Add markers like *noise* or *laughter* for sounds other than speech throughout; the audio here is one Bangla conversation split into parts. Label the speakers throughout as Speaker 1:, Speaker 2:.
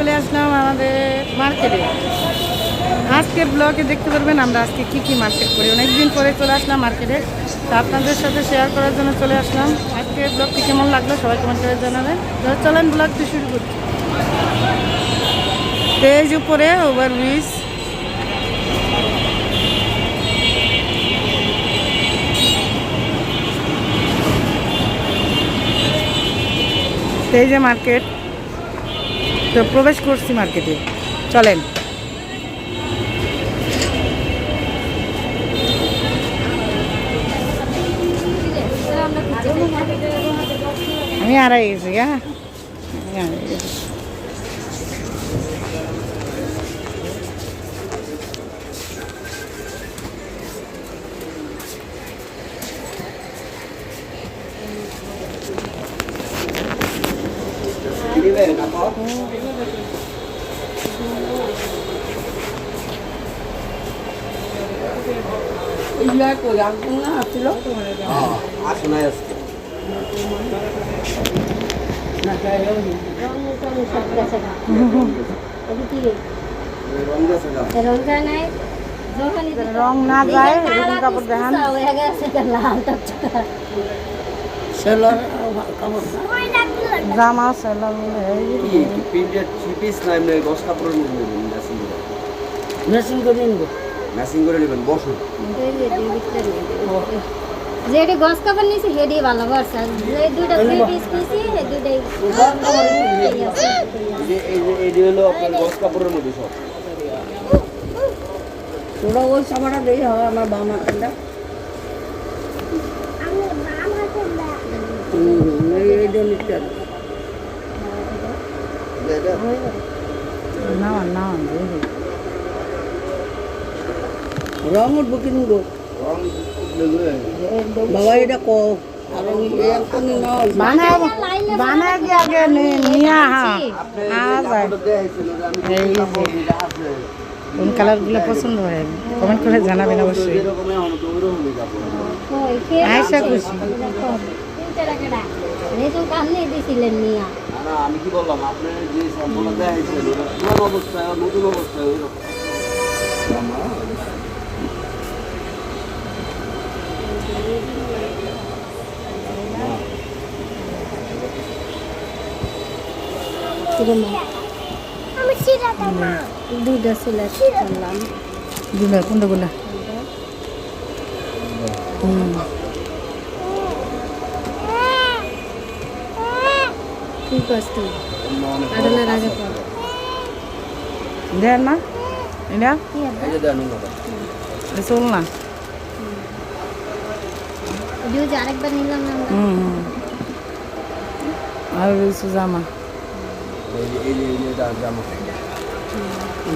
Speaker 1: চলে আসলাম আমাদের মার্কেটে আজকের ব্লগে দেখতে পারবেন আমরা আজকে কি কি মার্কেট করি। অনেকদিন পরে চলে আসলাম মার্কেটে তা আপনাদের সাথে শেয়ার করার জন্য চলে আসলাম। আজকে ব্লগটি কেমন লাগল সবাই কমেন্ট করে জানাবেন। চলেন ব্লগটি শুরু করছি। পেজ উপরে ওভারব্রিজ যে মার্কেট তো প্রবেশ করছি মার্কেটে। চলেন। আমি আড়াই গেছি হ্যাঁ?
Speaker 2: রং না
Speaker 1: যায় কাপড় দেখান জামা সেলাম
Speaker 2: কি প্রিন্টেড থ্রি পিস না এমনি গস মধ্যে নেবেন ম্যাচিং করে
Speaker 1: মেশিন করে নিব
Speaker 2: ম্যাচিং করে নেবেন বসুন
Speaker 3: যেটি কাপড়
Speaker 4: আমার বাবা মাটা
Speaker 1: না না
Speaker 4: রং উঠবো কিনবো বাবা এটা কো
Speaker 1: হ্যাঁ কোন কালারগুলো পছন্দ হয় কমেন্ট করে জানাবেন অবশ্যই আয়শা খুশি
Speaker 3: তিনটা টাকা রেশন কামনে দিছিলেন নিয়া
Speaker 2: না আমি কি বললাম আপনার যে সম্পূর্ণ দেখাইছিল ওটা পুরান অবস্থায় নতুন অবস্থায়
Speaker 1: কোনটা কোনটা হুম
Speaker 3: কি কষ্ট আডালের আগে পর
Speaker 1: দেন না এটা
Speaker 3: কি হবে
Speaker 2: এই যে দেন ওটা।
Speaker 1: এটা চল না
Speaker 3: ওই যে আরেকবার নিলাম না আমরা
Speaker 1: হুম হুম আর কিছু জামা
Speaker 2: এই যে এই যে এই যে এটা জামা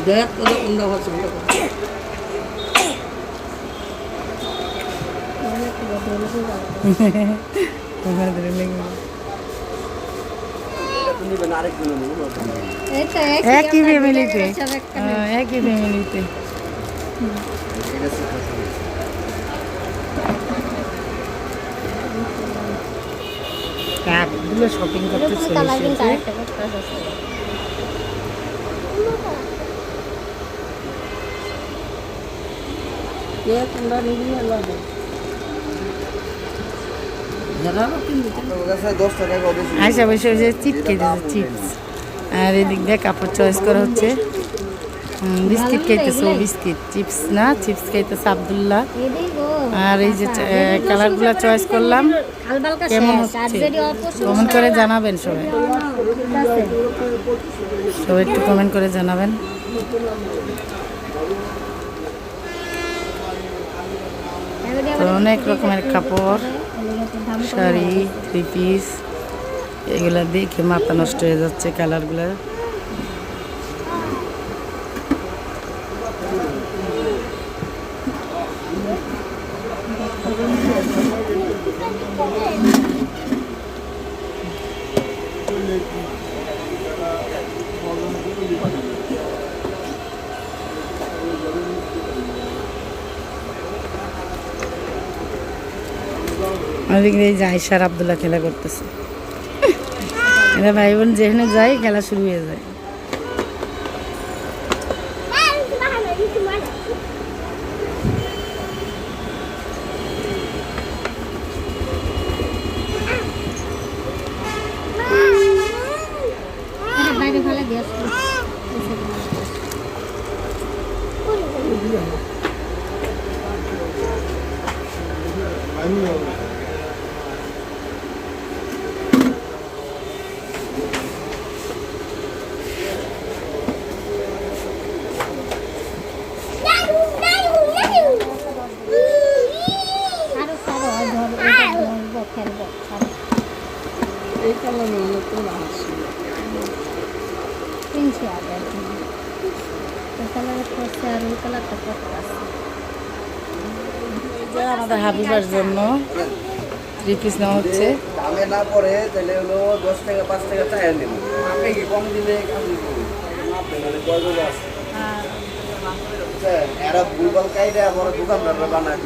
Speaker 4: দেখ তোদের অন্য হচ্ছে
Speaker 1: তোমার ধরে লেগে গেল।
Speaker 2: আপনি নেবেন আরেকজন নেবেন
Speaker 3: এই তো
Speaker 1: একই ফ্যামিলিতে একই ফ্যামিলিতে কাপগুলো শপিং করতে চলে এসেছে
Speaker 4: নিবি আলাদা যারা কিনবি
Speaker 2: আপনার কাছে দশ টাকা কবে ছিল?
Speaker 1: আইসা বসে বসে চিপ খেতেছে চিপস। আর এদিক দিয়ে কাপড় চয়েস করা হচ্ছে বিস্কিট খাইতেছে, ও বিস্কিট, চিপস না, চিপস খাইতেছে আবদুল্লাহ। আর এই যে কালারগুলো চয়েস করলাম, কেমন হচ্ছে? কমেন্ট করে জানাবেন সবাই। সবাই একটু কমেন্ট করে জানাবেন। অনেক রকমের কাপড়। শাড়ি থ্রি পিস এগুলা দেখে মাথা নষ্ট হয়ে যাচ্ছে কালারগুলো ওদিকে যে আয়সার আবদুল্লাহ খেলা করতেছে। এরা ভাই বোন যেখানে যায়, খেলা শুরু হয়ে যায়
Speaker 3: এটা বাইরে ফেলে দিয়ে আসব। আরও ছাড়ো, ওই ধরো, ওইটা ধরবো, ফেলব, ছাড়ো।
Speaker 4: এই কালারের মতো আছে
Speaker 3: কিনছি আগে। ওই কালারের করছে আর ওই কালারটা কত আছে?
Speaker 1: এই আমাদের হাবিবার জন্য থ্রি পিস নেওয়া হচ্ছে।
Speaker 2: দামে না পড়ে তাহলে হলো দশ টাকা পাঁচ টাকা চাই নেব। আপনি কি কম দিলে আছে? বুঝছেন? এরা ভুলভাল কাইরে আমার দোকানদাররা বানায়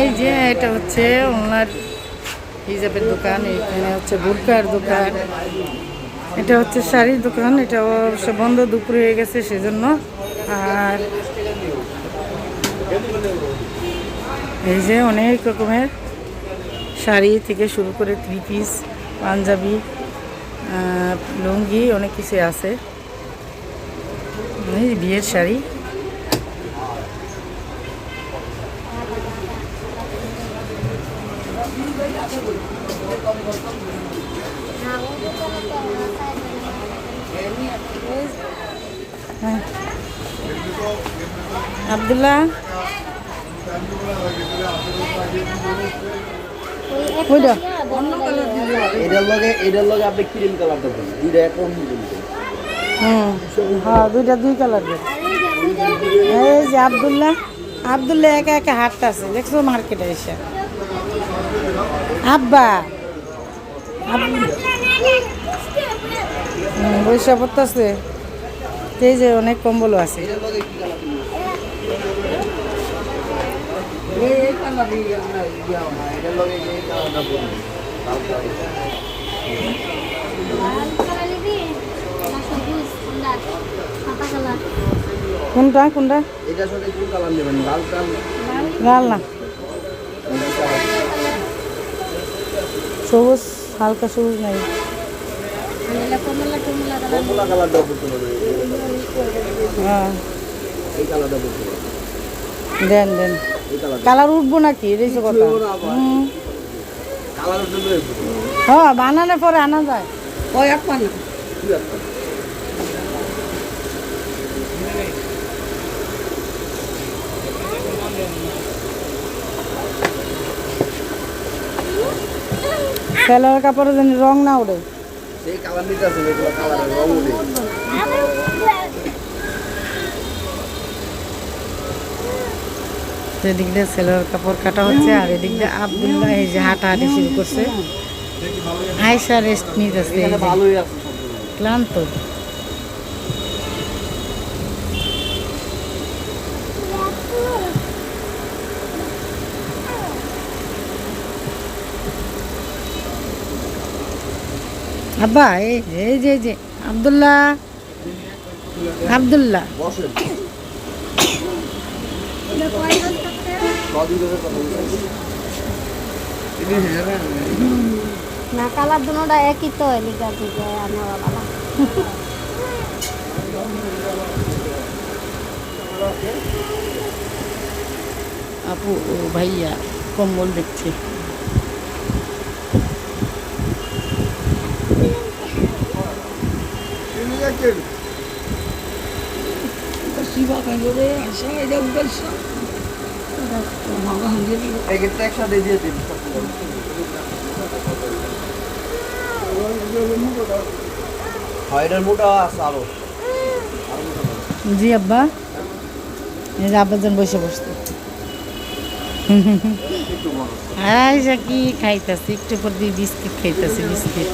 Speaker 1: এই যে এটা হচ্ছে ওনার হিজাবের দোকান, এখানে হচ্ছে বুরকার দোকান। এটা হচ্ছে শাড়ির দোকান, এটা অবশ্য বন্ধ দুপুর হয়ে গেছে সেজন্য। আর এই যে অনেক রকমের শাড়ি থেকে শুরু করে থ্রি পিস পাঞ্জাবি লুঙ্গি, অনেক কিছু আছে। এই বিয়ের শাড়ি। আবদুল্লাহ?
Speaker 3: ওই একটা
Speaker 1: ওইটা?
Speaker 3: দিয়া অন্য কালার
Speaker 2: এটার লগে এটার লগে আপনি ক্রিম কালারটা দেন দুইটা একরকম
Speaker 1: হুম হ্যাঁ। দুইটা দুই কালার এই যে আবদুল্লাহ আবদুল্লাহ একা একা আছে দেখছ মার্কেটে এসে। আব্বা। বৈশা পড়তেছে। এই যে অনেক কম্বলও আছে
Speaker 2: এটার লগে কি কালার দিবেন
Speaker 4: এই কালারই আমরা ইয়া
Speaker 2: না, এটার লগে এই কালারটা বলুন লাল কালার।
Speaker 3: লাল কালার নিবি না সবুজ কোনটা
Speaker 1: কোনটা?
Speaker 2: এটার সাথে কোন
Speaker 1: না সবুজ, হালকা সবুজ নাই।
Speaker 3: কমলা কমলা কমলা কালার
Speaker 2: কমলা কালারটা বলতে হবে
Speaker 1: হ্যাঁ।
Speaker 2: এই কালারটা
Speaker 1: দেন দেন।
Speaker 2: কালার
Speaker 1: কালার উঠবো নাকি এটাই তো কথা হ্যাঁ বানালে পরে আনা যায়।
Speaker 4: এক পানা।
Speaker 1: কাপড়ের জন্য রং না
Speaker 2: সেই কালার নিতে আছে কালারের রং উঠে
Speaker 1: এদিক দিয়ে সেলোয়ার কাপড় কাটা হচ্ছে আর এদিক দিয়ে আবদুল্লাহ এই যে হাঁটাহাঁটি শুরু করছে। আয়সা রেস্ট নিতেছে। ক্লান্ত। আব্বা এই যে এই যে এই যে আবদুল্লাহ। আবদুল্লাহ। *coughs*
Speaker 3: না কালার দুটোটা একই তো থেকে আনার বাবা
Speaker 1: আপু ভাইয়া কম্বল দেখছে।
Speaker 4: শিবা কেন রে? আসা এটা উঠেছ
Speaker 1: জি, আব্বা। এই যে আব্বাজন বসে বসতে আয়সা কি খাইতাছি, একটু পর দিয়ে বিস্কিট খাইতাছি, বিস্কিট।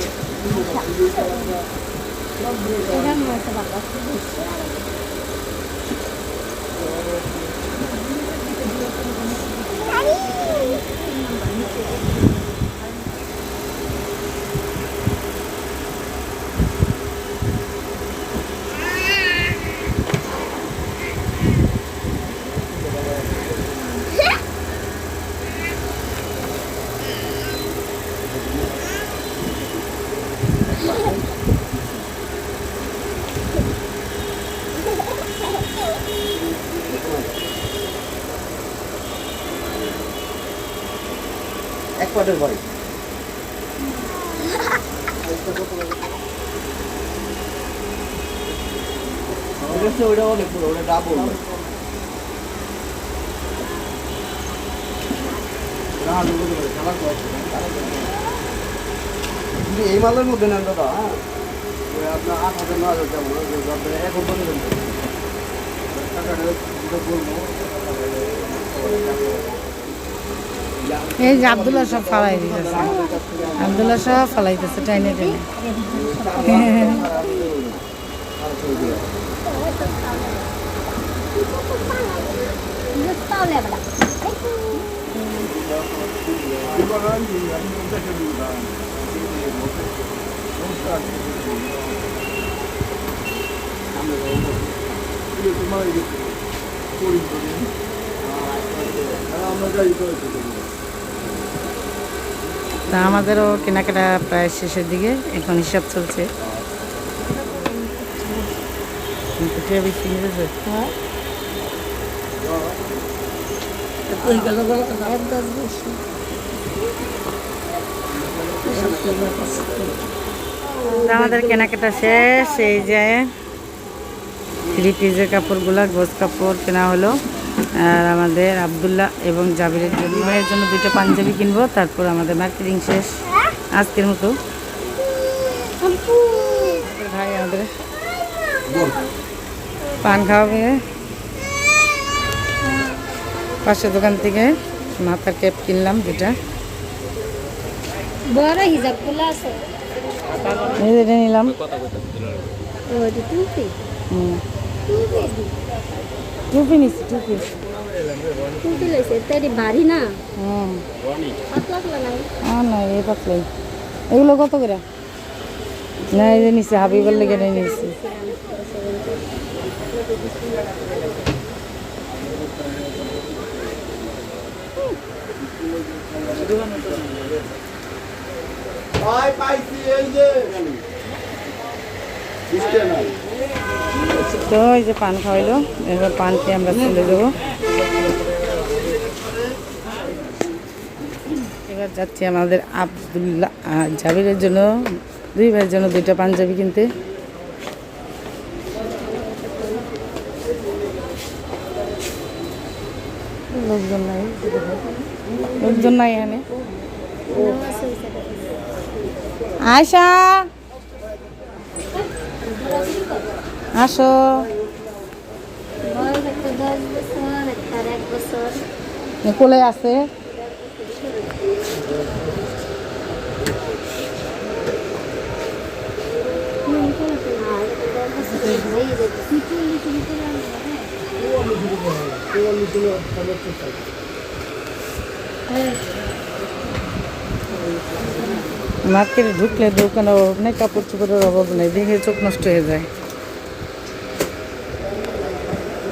Speaker 2: ওটা হচ্ছে ওইটা অনেক বড়। ওটা ডাবল এই মালের মধ্যে নেন দাদা হ্যাঁ? আপনার আট হাজার, নয় হাজার আপনার এখন পর্যন্ত বলব
Speaker 1: এই যে আবদুল্লাহ সব ফালাই দিতেছে। আবদুল্লাহ সব ফালাইতেছে টাইনে টাইনে
Speaker 3: তাহলে আবার
Speaker 1: তা আমাদেরও কেনাকাটা প্রায় শেষের দিকে। এখন হিসাব চলছে। আমাদের কেনাকাটা শেষ, এই যে থ্রি পিসের কাপড়গুলা গোস কাপড় কেনা হলো। আর আমাদের আবদুল্লাহ এবং জাবিরের জন্য ভাইয়ের জন্য দুটো পাঞ্জাবি কিনবো তারপর আমাদের মার্কেটিং শেষ। আজকের মতো। ভাই আমাদের পান খাওয়াবে। পাশের দোকান থেকে মাথার ক্যাপ কিনলাম দুটা
Speaker 3: বড় হিজাবগুলো আছে।
Speaker 1: এই যে এটা নিলাম। হুম।
Speaker 3: টুপি
Speaker 1: নিচ্ছি টুপি
Speaker 3: টুপি লেছে তাই ভারী না?
Speaker 1: হুম।
Speaker 3: পাতলা নাই?
Speaker 1: না এই পাতলাই। এগুলো কত করে? না এই যে নিচ্ছে হাবিবার লেগে
Speaker 2: ভাই পাইছি এই যে।
Speaker 1: তো এই যে পান খাওয়াইলো, এবার পানকে আমরা চলে দেবো। এবার যাচ্ছি আমাদের আবদুল্লাহ জাবিরের জন্য, দুই ভাইয়ের জন্য দুইটা পাঞ্জাবি কিনতে। লোকজন নাই লোকজন নাই এখানে। আয়সা আসো। কোলে আছে। মার্কেটে ঢুকলে দোকানে অনেক কাপড় চোপড়ের অভাব নেই, দেখে চোখ নষ্ট হয়ে যায়
Speaker 4: রোজা পাঞ্জাবি আনছো তো এটা মাপ দে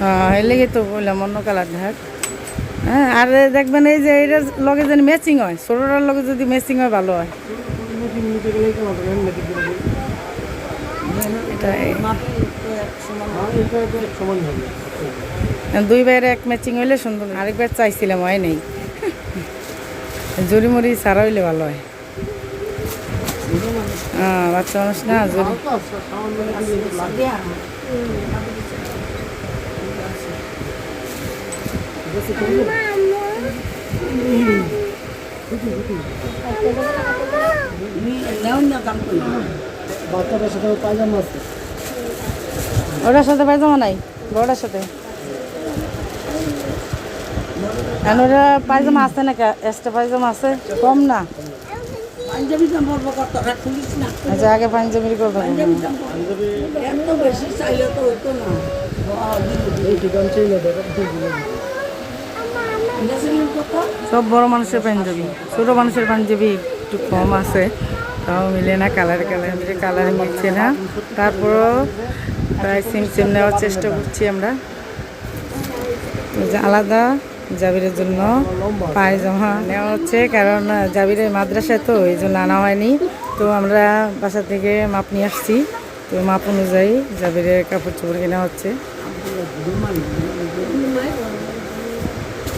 Speaker 4: হ্যাঁ
Speaker 1: এর লেগে তো বললাম অন্য কালার ঢাক হ্যাঁ আর দেখবেন এই যে এটার লগে যেন ম্যাচিং হয় ছোটোটার লগে যদি ম্যাচিং হয়, ভালো হয়। দুই ভাইয়ের এক ম্যাচিং হইলে সুন্দর আরেকবার চাইছিলাম, হয় নেই। জরি মরি সারা হইলে ভালো হয়। হ্যাঁ বাচ্চা মানুষ না জরি ওটার সাথে পায়জামা নাই বড়টার সাথে। পায়জামা আছে না এক্সট্রা পায়জামা আছে? কম না।
Speaker 4: পাঞ্জাবি কত? রাখ খুলিস না
Speaker 1: আচ্ছা আগে পাঞ্জাবির কথা।
Speaker 4: পাঞ্জাবি এত বেশি চাইলে তো হইতো না।
Speaker 1: সব বড় মানুষের পাঞ্জাবি। ছোট মানুষের পাঞ্জাবি একটু কম আছে। তাও মিলে না কালার কালার মিলে কালার মিলছে না। তারপরও প্রায় সিম সিম নেওয়ার চেষ্টা করছি আমরা। আলাদা জাবিরের জন্য পায়জামা নেওয়া হচ্ছে, কারণ জাবিরের মাদ্রাসায় তো এই জন্য আনা হয়নি। তো আমরা বাসা থেকে মাপ নিয়ে আসছি। তো মাপ অনুযায়ী জাবিরের কাপড় চোপড় কেনা হচ্ছে।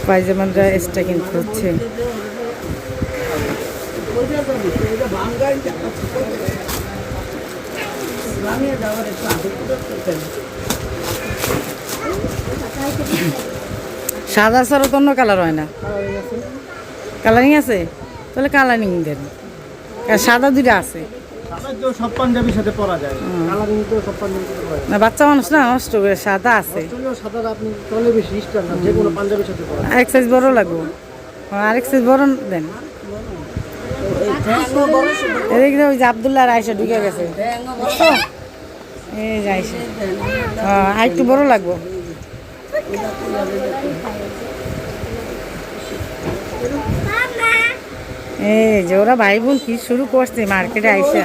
Speaker 1: পায়জামাটা এক্সট্রা কিনতে হচ্ছে। সাদা ছাড়া তো অন্য কালার হয় না। কালারিং আছে? তাহলে কালারিং দেন। সাদা দুইটা আছে। না বাচ্চা মানুষ না নষ্ট করে সাদা আছে। আরেক সাইজ বড় লাগবো। আরেক সাইজ বড় দেন। এদিকে ওই যে আবদুল্লাহ আয়সা ঢুকে গেছে? এই যে আয়সা হ্যাঁ আর একটু বড় লাগবো। এই যে ওরা ভাই বোন কি শুরু করছে মার্কেটে আইসা?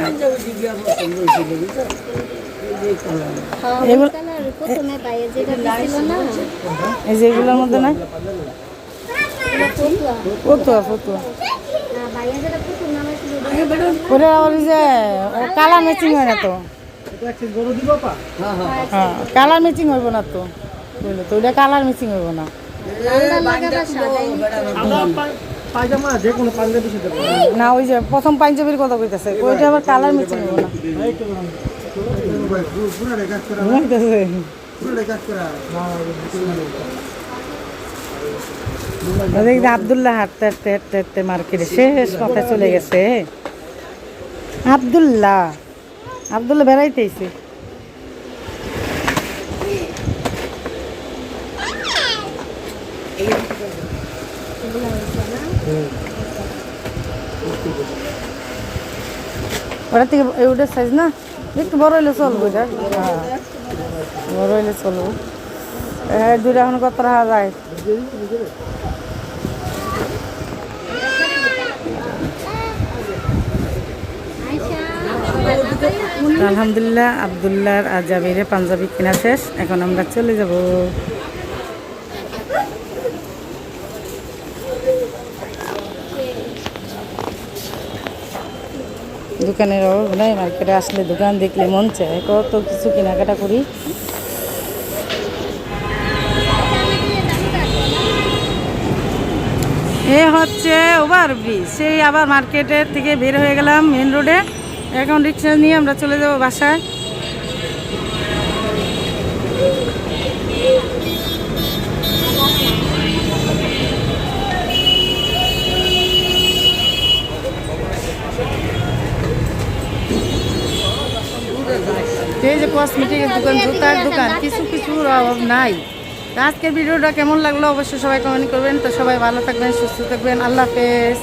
Speaker 1: এই যে এগুলোর মধ্যে না? হয় না তো? হ্যাঁ কালার ম্যাচিং হইব না তো। তো কালার ম্যাচিং হইব না। না ওই যে প্রথম পাঞ্জাবির কথা কইতাছে ওইটা আবার কালার হইব না। ওদিকে আবদুল্লাহ হাঁটতে হাঁটতে হাঁটতে হাঁটতে মার্কেটে শেষ কথা চলে গেছে। আবদুল্লাহ আবদুল্লাহ বেড়াইতেছে ওটা থেকে ওটার সাইজ না? একটু বড় হইলে চলবো এটা হ্যাঁ বড় হইলে চলবো। হ্যাঁ দুইটা এখন কত রাখা যায়? আলহামদুলিল্লাহ, আবদুল্লাহর আর জাবিরের পাঞ্জাবি কেনা শেষ। এখন আমরা চলে যাব। দোকানের অভাব নাই মার্কেটে আসলে দোকান দেখলে মন চায়। কত কিছু কেনাকাটা করি। এ হচ্ছে ওভার ব্রিজ সেই আবার মার্কেটের থেকে বের হয়ে গেলাম মেন রোডে এখন রিক্সা নিয়ে আমরা চলে যাব বাসায়। এই যে কসমেটিকের দোকান জুতার দোকান কিছু কিছুর অভাব নাই। আজকের ভিডিওটা কেমন লাগল অবশ্যই সবাই কমেন্ট করবেন। তো সবাই ভালো থাকবেন সুস্থ থাকবেন। আল্লাহ হাফেজ।